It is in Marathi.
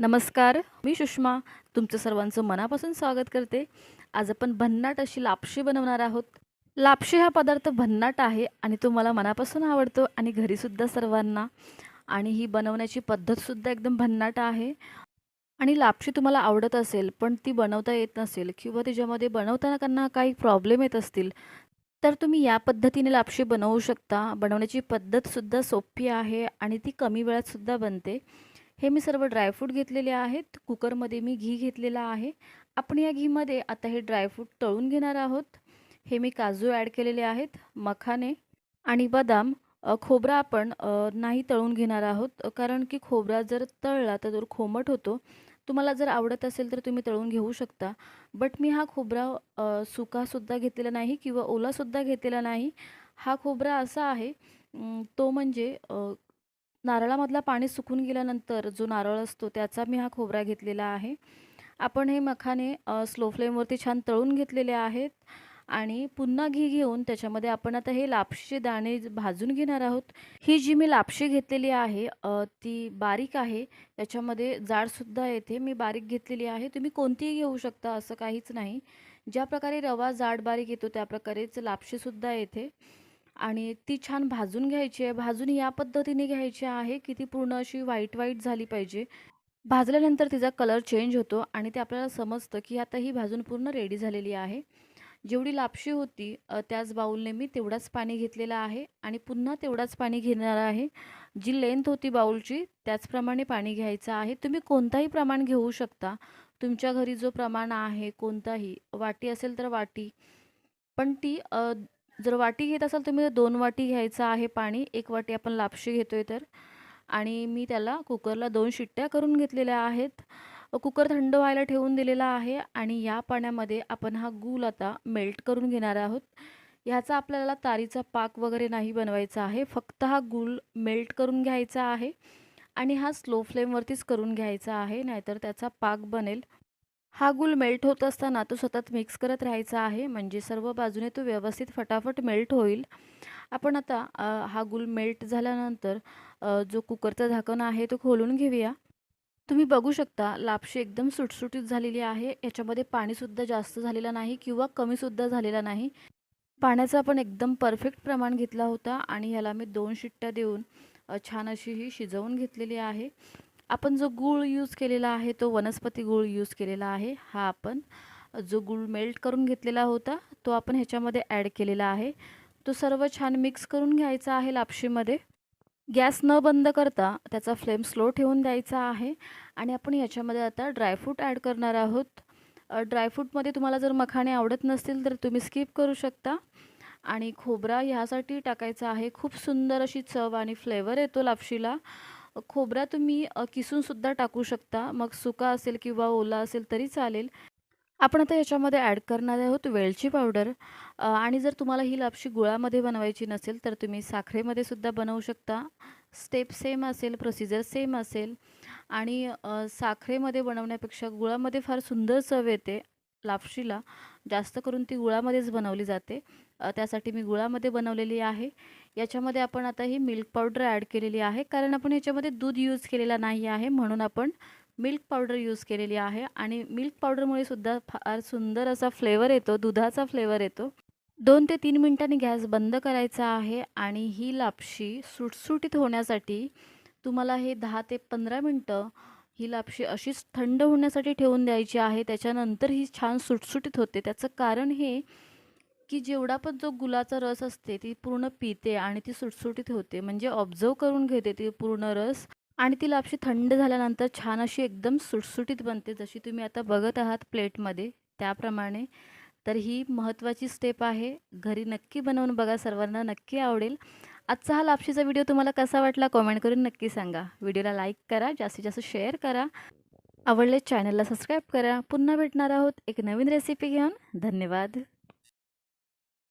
नमस्कार मी सुषमा. तुमचं सर्वांचं मनापासून स्वागत करते. आज आपण भन्नाट अशी लापशी बनवणार आहोत. लापशी हा पदार्थ भन्नाट आहे आणि तो मला मनापासून आवडतो आणि घरीसुद्धा सर्वांना. आणि ही बनवण्याची पद्धतसुद्धा एकदम भन्नाट आहे. आणि लापशी तुम्हाला आवडत असेल पण ती बनवता येत नसेल किंवा त्याच्यामध्ये बनवताना काही प्रॉब्लेम येत असतील तर तुम्ही या पद्धतीने लापशी बनवू शकता. बनवण्याची पद्धतसुद्धा सोपी आहे आणि ती कमी वेळातसुद्धा बनते. हे मी सर्व ड्रायफ्रूट घेतलेले आहेत. कुकरमध्ये मी घी घेतलेला आहे. आपण या घीमध्ये आता हे ड्रायफ्रूट तळून घेणार आहोत. हे मी काजू ॲड केलेले आहेत मखाने आणि बदाम. खोबरा आपण नाही तळून घेणार आहोत कारण की खोबरा जर तळला तर तो खोमट होतो. तुम्हाला जर आवडत असेल तर तुम्ही तळून घेऊ शकता. बट मी हा खोबरा सुकासुद्धा घेतलेला नाही किंवा ओलासुद्धा घेतलेला नाही. हा खोबरा असा आहे तो म्हणजे नारळामधला पाणी सुकून गेल्यानंतर जो नारळ असतो त्याचा मी हा खोबरा घेतलेला आहे. आपण हे मखाने स्लो फ्लेमवरती छान तळून घेतलेले आहेत आणि पुन्हा घी घेऊन त्याच्यामध्ये आपण आता हे लापशीचे दाणे भाजून घेणार आहोत. ही जी मी लापशी घेतलेली आहे ती बारीक आहे. त्याच्यामध्ये जाडसुद्धा येते. मी बारीक घेतलेली आहे. तुम्ही कोणतीही घेऊ शकता असं काहीच नाही. ज्या प्रकारे रवा जाड बारीक येतो त्या प्रकारेच लापशीसुद्धा येते. आणि ती छान भाजून घ्यायची आहे. भाजून या पद्धतीने घ्यायची आहे की ती पूर्ण अशी व्हाईट व्हाईट झाली पाहिजे. भाजल्यानंतर तिचा कलर चेंज होतो आणि ते आपल्याला समजतं की आता ही भाजून पूर्ण रेडी झालेली आहे. जेवढी लापशी होती त्याच बाऊलने मी तेवढाच पाणी घेतलेलं आहे आणि पुन्हा तेवढाच पाणी घेणार आहे. जी लेंथ होती बाऊलची त्याचप्रमाणे पाणी घ्यायचं आहे. तुम्ही कोणताही प्रमाण घेऊ शकता. तुमच्या घरी जो प्रमाण आहे कोणताही वाटी असेल तर वाटी. पण ती जर वाटी घेत असाल तुम्ही तर दोन वाटी घ्यायचं आहे पाणी. एक वाटी आपण लापशी घेतो आहे तर. आणि मी त्याला कुकरला दोन शिट्ट्या करून घेतलेल्या आहेत. कुकर थंड व्हायला ठेवून दिलेला आहे आणि या पाण्यामध्ये आपण हा गूळ आता मेल्ट करून घेणार आहोत. ह्याचा आपल्याला तारीचा पाक वगैरे नाही बनवायचा आहे. फक्त हा गूळ मेल्ट करून घ्यायचा आहे आणि हा स्लो फ्लेमवरतीच करून घ्यायचा आहे नाहीतर त्याचा पाक बनेल. हा गुल मेल्ट होत असताना तो सतत मिक्स करत राहायचा आहे. म्हणजे सर्व बाजूने तो व्यवस्थित फटाफट मेल्ट होईल. आपण आता हा गुल मेल्ट झाल्यानंतर जो कुकरचं झाकण आहे तो खोलून घेऊया. तुम्ही बघू शकता लापशी एकदम सुटसुटीत झालेली आहे. याच्यामध्ये पाणीसुद्धा जास्त झालेलं नाही किंवा कमीसुद्धा झालेला नाही. पाण्याचं आपण एकदम परफेक्ट प्रमाण घेतला होता आणि ह्याला मी दोन शिट्ट्या देऊन छान अशी ही शिजवून घेतलेली आहे. आपण जो गूळ यूज केलेला आहे तो वनस्पती गूळ यूज केलेला आहे हा आपण जो गूळ मेल्ट करून घेतलेला होता तो आपण ह्याच्यामध्ये ॲड केलेला आहे. तो सर्व छान मिक्स करून घ्यायचा आहे लापशीमध्ये. गॅस न बंद करता त्याचा फ्लेम स्लो ठेवून द्यायचा आहे आणि आपण याच्यामध्ये आता ड्रायफ्रूट ॲड करणार आहोत. ड्रायफ्रूटमध्ये तुम्हाला जर मखाणे आवडत नसतील तर तुम्ही स्किप करू शकता. आणि खोबरा ह्यासाठी टाकायचा आहे. खूप सुंदर अशी चव आणि फ्लेवर येतो लापशीला. खोबरा तुम्ही किसूनसुद्धा टाकू शकता. मग सुका असेल किंवा ओला असेल तरी चालेल. आपण आता याच्यामध्ये ॲड करणार आहोत वेलची पावडर आणि जर तुम्हाला ही लापशी गुळामध्ये बनवायची नसेल तर तुम्ही साखरेमध्ये सुद्धा बनवू शकता. स्टेप सेम असेल प्रोसिजर सेम असेल. आणि साखरेमध्ये बनवण्यापेक्षा गुळामध्ये फार सुंदर चव येते. लापशीला जास्त करून ती गुळामध्येच बनवली जाते. त्यासाठी मी गुळामध्ये बनवलेली आहे. याच्यामध्ये आपण आता ही मिल्क पावडर ॲड केलेली आहे. कारण आपण याच्यामध्ये दूध यूज केलेला नाही आहे. म्हणून आपण मिल्क पावडर यूज केलेली आहे. आणि मिल्क पावडरमुळे सुद्धा फार सुंदर असा फ्लेवर येतो. दुधाचा फ्लेवर येतो. दोन ते तीन मिनटांनी गॅस बंद करायचा आहे. आणि ही लापशी सुटसुटीत होण्यासाठी तुम्हाला हे दहा ते पंधरा मिनटं ही लापशी अशीच थंड होण्यासाठी ठेवून द्यायची आहे. त्याच्यानंतर ही छान सुटसुटीत होते. त्याचं कारण हे की जेवढा पण जो गुलाचा रस असते ती पूर्ण पिते आणि ती सुटसुटीत होते. म्हणजे ऑब्झर्व करून घेते ती पूर्ण रस आणि ती लापशी थंड झाल्यानंतर छान अशी एकदम सुटसुटीत बनते. जशी तुम्ही आता बघत आहात प्लेटमध्ये त्याप्रमाणे. तर ही महत्त्वाची स्टेप आहे. घरी नक्की बनवून बघा. सर्वांना नक्की आवडेल. आजचा हा लापशीचा व्हिडिओ तुम्हाला कसा वाटला कॉमेंट करून नक्की सांगा. व्हिडिओला लाईक करा जास्तीत जास्त शेअर करा. आवडले चॅनलला सबस्क्राईब करा. पुन्हा भेटणार आहोत एक नवीन रेसिपी घेऊन. धन्यवाद.